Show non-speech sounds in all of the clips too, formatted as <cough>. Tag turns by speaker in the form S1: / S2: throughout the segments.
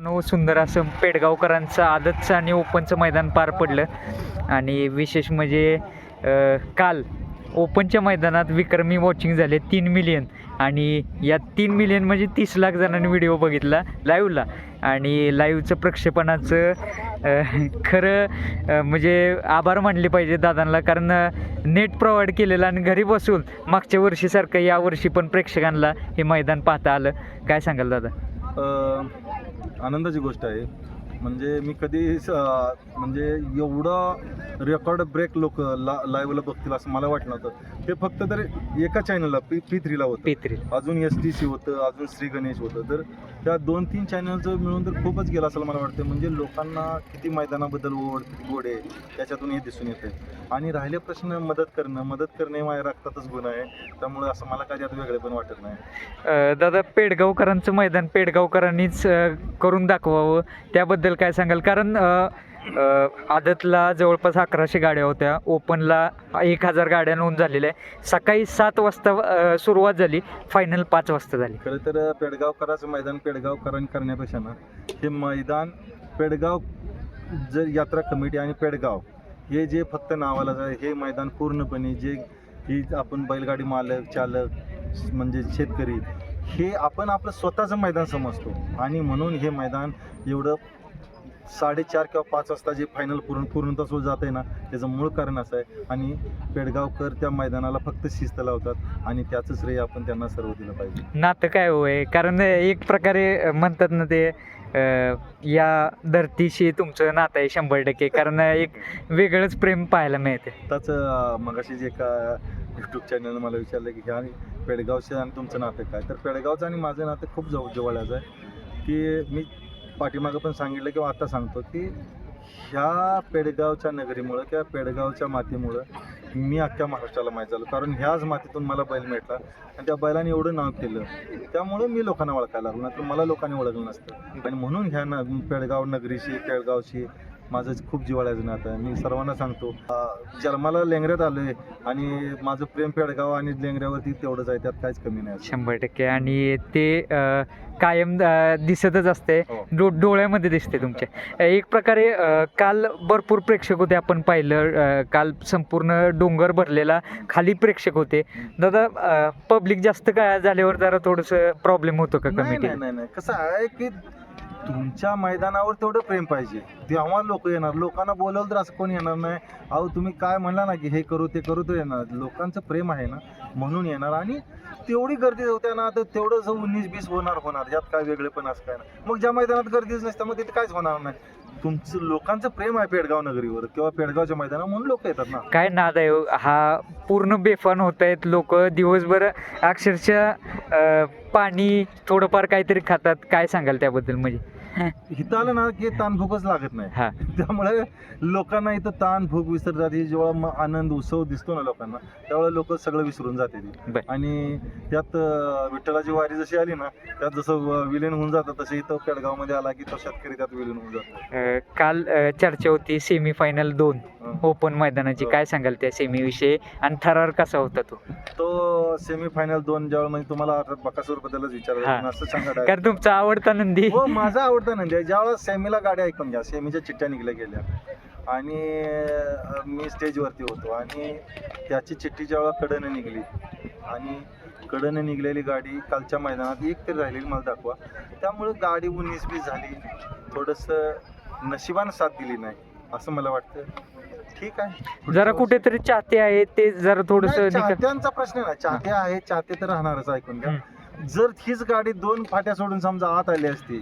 S1: No सुंदर असं पेडगावकरांचं आदतचं आणि ओपनचं मैदान पार पडलं. आणि विशेष म्हणजे काल ओपनच्या मैदानात विक्रमी वॉचिंग झाले तीन मिलियन आणि या तीन मिलियन म्हणजे तीस लाख जणांनी व्हिडिओ बघितला लाईव्हला आणि लाईव्हचं प्रक्षेपणाचं खरं म्हणजे आभार मानले पाहिजे दादांना. कारण नेट प्रोव्हाइड केलेलं आणि घरी बसून मागच्या वर्षीसारखं यावर्षी पण प्रेक्षकांना हे मैदान पाहता आलं. काय सांगाल दादा?
S2: आनंदाची गोष्ट आहे. म्हणजे मी कधी म्हणजे एवढं रेकॉर्ड ब्रेक लोक ला लाईव्हला बघतील असं मला वाटलं नव्हतं. ते फक्त तर एका चॅनलला पी पी थ्रीला होतं.
S1: पेत्री
S2: अजून एस टी सी होतं अजून श्री गणेश होतं. तर त्या दोन तीन चॅनलचं मिळून तर खूपच गेलं असं मला वाटतं म्हणजे लोकांना किती मैदानाबद्दल ओढ किती गोड आहे त्याच्यातून हे दिसून येते आणि राहिले प्रश्न मदत करणं मदत करणे माझ्या रक्तातच गुण आहे. त्यामुळे असं मला काही त्यात वेगळे पण वाटत नाही.
S1: दादा पेडगावकरांचं मैदान पेडगावकरांनीच करून दाखवावं. त्याबद्दल काय सांगाल? कारण आदतला जवळपास अकराशे गाड्या होत्या. ओपनला एक हजार गाड्या नोंद झालेल्या आहे सकाळी सात वाजता सुरुवात झाली. फायनल पाच वाजता झाली.
S2: खरं तर पेडगावकराचं मैदान पेडगावकरांनी करण्यापेक्षा ना हे मैदान पेडगाव जर यात्रा कमिटी आणि पेडगाव हे जे फक्त नावालाच आहे हे मैदान पूर्णपणे जे ही आपण बैलगाडी मालक चालक म्हणजे शेतकरी हे आपण आपलं स्वतःचं मैदान समजतो. आणि म्हणून हे मैदान एवढं साडेचार किंवा पाच वाजता जे फायनल पूर्ण पूर्णतः सुरू जात आहे ना त्याचं मूळ कारण असं आहे. आणि पेडगावकर त्या मैदानाला फक्त शिस्त लावतात आणि त्याचं श्रेय आपण त्यांना सर्व दिलं पाहिजे.
S1: नातं काय होय कारण एक प्रकारे म्हणतात ना ते या धरतीशी तुमचं नातं आहे शंभर टक्के. कारण एक वेगळंच प्रेम पाहायला मिळते
S2: आताच मगाशी जे एका यूट्यूब चॅनलनं मला विचारलं की ह्या पेडगावचे आणि तुमचं नातं काय? तर पेडगावचं आणि माझं नातं खूप जवळ जवळचं आहे. की मी पाठीमागं पण सांगितलं किंवा आता सांगतो की ह्या पेडगावच्या नगरीमुळं किंवा पेडगावच्या मातीमुळं मी अख्ख्या महाराष्ट्राला माहीत झालो. कारण ह्याच मातीतून मला बैल मिळाला आणि त्या बैलाने एवढं नाव केलं. त्यामुळं मी लोकांना ओळखायला लागलो. नाही तर मला लोकांनी ओळखलं नसतं. आणि म्हणून ह्या न पेडगाव नगरीशी पेडगावशी माझं खूप जिव्हाळ्याचं नातं आहे मी सर्वांना सांगतो जन्माला लेंगऱ्यात आलो आहे आणि माझं प्रेम पेडगाव आणि लेंगऱ्यावरती तेवढंच आहे त्यात काहीच कमी नाही.
S1: शंभर टक्के. आणि ते कायम दिसतच असते.
S2: हो.
S1: डो डोळ्यामध्ये दिसते तुमच्या एक प्रकारे काल भरपूर प्रेक्षक होते आपण पाहिलं काल संपूर्ण डोंगर भरलेला खाली प्रेक्षक होते. दादा पब्लिक जास्त काय झाल्यावर जरा थोडंसं प्रॉब्लेम होतो का
S2: नाही नाही नाही. कसं आहे की तुमच्या मैदानावर तेवढं प्रेम पाहिजे. तेव्हा लोक येणार. लोकांना बोलवलं तर असं कोण येणार नाही. अहो तुम्ही काय म्हणला ना की हे करू ते करू तर येणार. लोकांचं प्रेम आहे ना म्हणून येणार. आणि तेवढी गर्दी होत्या ना तर तेवढं जो उन्नीस बीस होणार होणार. यात काय वेगळे पण असं काय नाही. मग ज्या मैदानात गर्दीच नसते मग तिथे काहीच होणार नाही. तुमचं लोकांचं प्रेम आहे पेडगाव नगरीवर किंवा पेडगावच्या मैदानावर म्हणून लोक येतात ना.
S1: काय नाद आहे हो? हा? पूर्ण बेफान होत आहेत लोक. दिवसभर अक्षरशः पाणी थोडंफार काहीतरी खातात. काय सांगाल त्याबद्दल म्हणजे?
S2: इथं आलं ना की ताण भूकच लागत नाही.
S1: हा.
S2: त्यामुळे लोकांना इथं ताण भूक विसरतात ही जेव्हा आनंद उत्सव दिसतो ना लोकांना त्यावेळेला लोक सगळं विसरून जाते. आणि त्यात विठ्ठलाची वारी जशी आली ना त्यात जसं विलीन होऊन जातं तसं इथं पेडगावमध्ये आला की तो शेतकरी त्यात विलीन होऊन जातो.
S1: काल चर्चा होती सेमी फायनल दोन. ओपन मैदानाची. काय सांगाल त्या सेमी विषयी? आणि थरार कसा होता तो?
S2: तो सेमी फायनल दोन ज्यावेळेला म्हणजे तुम्हाला बकासूर बद्दलच विचारलं असं सांगा.
S1: कारण तुमचा आवडता नंदी.
S2: हो माझा आवडता नंदी ज्यावेळेला सेमीला गाड्या ऐकून घ्या सेमीच्या चिठ्ठ्या निघल्या. गेल्या. आणि मी स्टेजवरती होतो आणि त्याची चिठ्ठी जेव्हा कडनं निघली आणि कडनं निघलेली गाडी कालच्या मैदानात एक तरी राहिलेली मला दाखवा. त्यामुळे गाडी उन्नीस बीस झाली. थोडंसं नशिबानं साथ दिली नाही असं मला वाटतं. ठीक आहे.
S1: जरा कुठेतरी चाहते आहे ते जरा थोडस
S2: चाहत्यांचा प्रश्न नाही. चाहते आहे चाहते तर राहणारच ऐकून घ्या. जर हीच गाडी दोन फाट्या सोडून समजा आत आली असती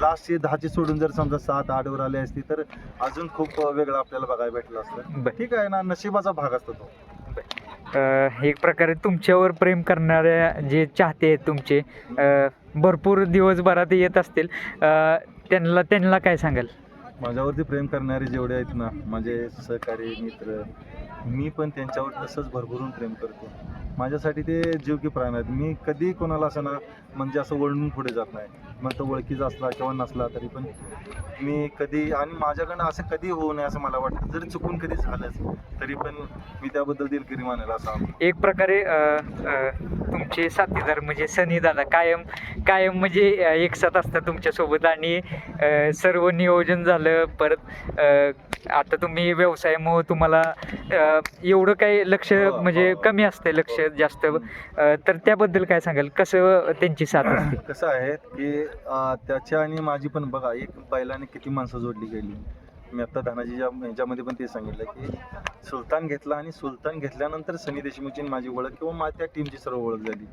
S2: लास्टची दहाची सोडून जर समजा सात आठ वर आली असती तर अजून खूप वेगळं आपल्याला बघायला भेटलं असतं. ठीक आहे ना नशिबाचा भाग असतो तो.
S1: एक प्रकारे तुमच्यावर प्रेम करणाऱ्या जे चाहते आहेत तुमचे अ, भरपूर दिवसभरात येत असतील. अ, त्यांना त्यांना काय सांगाल?
S2: माझ्यावरती प्रेम करणारे जेवढे आहेत ना माझे सहकारी मित्र मी पण त्यांच्यावर तसंच भरभरून प्रेम करतो. माझ्यासाठी ते जीव की प्राण आहेत. मी कधी कोणाला असं ना म्हणजे असं वळून पुढे जात नाही. मग तो ओळखीचा असला किंवा नसला तरी पण मी कधी आणि माझ्याकडनं असं कधी होऊ नये असं मला वाटतं. जरी चुकून कधी झालंच तरी पण मी त्याबद्दल दिलगिरी मानेल असं
S1: एक प्रकारे तुमचे साथीदार म्हणजे सनी दादा कायम कायम म्हणजे एक साथ असतात तुमच्यासोबत आणि सर्व नियोजन झालं. परत आता तुम्ही व्यवसायामुळं तुम्हाला एवढं काही लक्ष
S2: हो,
S1: म्हणजे
S2: हो.
S1: कमी असते लक्ष जास्त. तर त्याबद्दल काय सांगाल? कसं त्यांची साथ <clears throat> असते?
S2: कसं आहे की त्याच्या आणि माझी पण बघा एक बैलाने किती माणसं जोडली गेली. मी आता धनाजीच्या ह्याच्यामध्ये पण ते सांगितलं की सुलतान घेतला आणि सुलतान घेतल्यानंतर सनी देशमुखची माझी ओळख किंवा मा त्या टीमची सर्व ओळख झाली.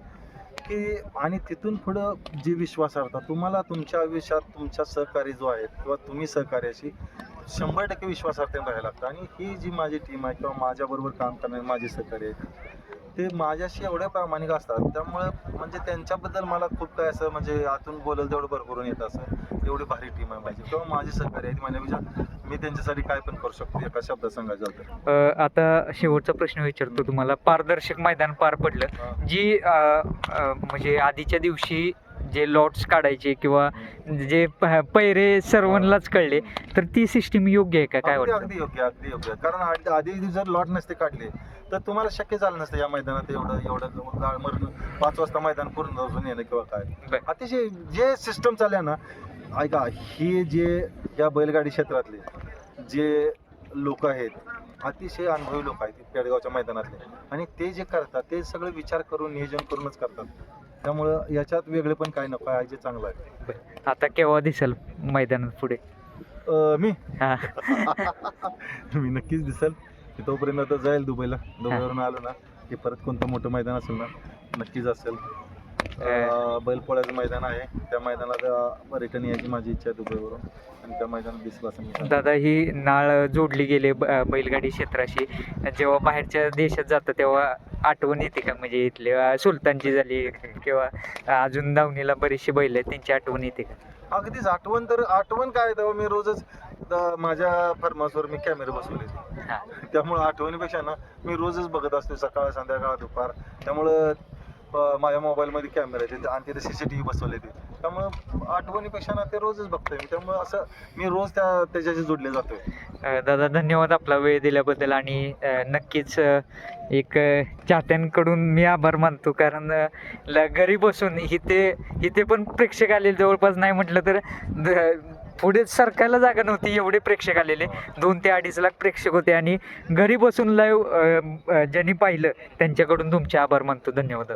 S2: की आणि तिथून पुढं जी विश्वासार्हता तुम्हाला तुमच्या आयुष्यात तुमच्या सहकारी जो आहे किंवा तुम्ही सहकार्याशी शंभर टक्के विश्वासार्थ राहायला लागतं. आणि ही जी माझी टीम आहे किंवा माझ्याबरोबर काम करणारे माझे सहकारी आहेत ते माझ्याशी एवढे प्रामाणिक असतात. त्यामुळं म्हणजे त्यांच्याबद्दल मला खूप काय असं म्हणजे आतून बोलल तेवढं भरभरून येत असं. एवढी भारी टीम आहे माझी. किंवा माझी सहकारी आहेत. माझ्यापेक्षा मी त्यांच्यासाठी काय पण करू शकतो एका शब्दात सांगायचं तर.
S1: अ, आता शेवटचा प्रश्न विचारतो तुम्हाला. पारदर्शक मैदान पार पडलं. जी अ, अ, म्हणजे आधीच्या दिवशी जे लॉट्स काढायचे किंवा जे पैरे सर्वांनाच कळले तर ती सिस्टीम योग्य आहे का? काय
S2: अगदी
S1: वाटतं?
S2: अगदी योग्य अगदी योग्य. कारण आधी- आधी जर लॉट नसते काढले तर तुम्हाला शक्य झालं नसतं या मैदानात एवढं एवढं गाळ मरण पाच वाजता मैदान पूर्ण अजून येणं किंवा काय.
S1: बर.
S2: अतिशय जे सिस्टम चालल्या ना ऐका हे जे या बैलगाडी क्षेत्रातले जे लोक आहेत अतिशय अनुभवी लोक आहेत पेडगावच्या मैदानातले. आणि ते जे करतात ते सगळं विचार करून नियोजन करूनच करतात. त्यामुळं याच्यात वेगळे पण काय नको आहे जे चांगलं आहे.
S1: आता केव्हा दिसेल मैदानात पुढे?
S2: अं, मी?
S1: हा. <laughs>
S2: मी नक्कीच दिसेल. की तोपर्यंत आता जाईल दुबईला. दुबईवरून आलो ना की परत कोणतं मोठं मैदान असेल ना नक्कीच असेल. बैलपोळ्याचं मैदान आहे. त्या मैदानात रिटर्न यायची माझी इच्छा आहे दुबईवरून. आणि त्या मैदानात दिसलं.
S1: दादा ही नाळ जोडली गेली ब- बैलगाडी क्षेत्राशी. जेव्हा बाहेरच्या देशात जातं तेव्हा आठवण येते का? म्हणजे इथले सुलतानची झाली किंवा अजून दावणीला बरीचशी बैल आहेत त्यांची आठवण येते का?
S2: अगदीच आठवण तर आठवण काय तेव्हा? मी रोजच द- माझ्या फर्मासवर मी कॅमेरे बसवले
S1: हा.
S2: त्यामुळं आठवणीपेक्षा ना मी रोजच बघत असतो सकाळ संध्याकाळ दुपार. त्यामुळं माझ्या मोबाईलमध्ये कॅमेरा आहे तिथे आणि तिथे सी सी टी व्ही बसवले ते त्यामुळं आठवणीपेक्षा ना ते रोजच बघतोय मी. त्यामुळं असं मी रोज त्या त्याच्याशी जोडले जातोय.
S1: अ, दादा धन्यवाद आपला वेळ दिल्याबद्दल आणि नक्कीच एक चाहत्यांकडून मी आभार मानतो. कारण ल- घरी बसून इथे इथे पण प्रेक्षक आलेले जवळपास नाही म्हटलं तर द- पुढे सरकायला जागा नव्हती एवढे प्रेक्षक आलेले. दोन ते अडीच लाख प्रेक्षक होते आणि घरी बसून लाईव्ह ज्यांनी पाहिलं त्यांच्याकडून तुमचे आभार मानतो. धन्यवाद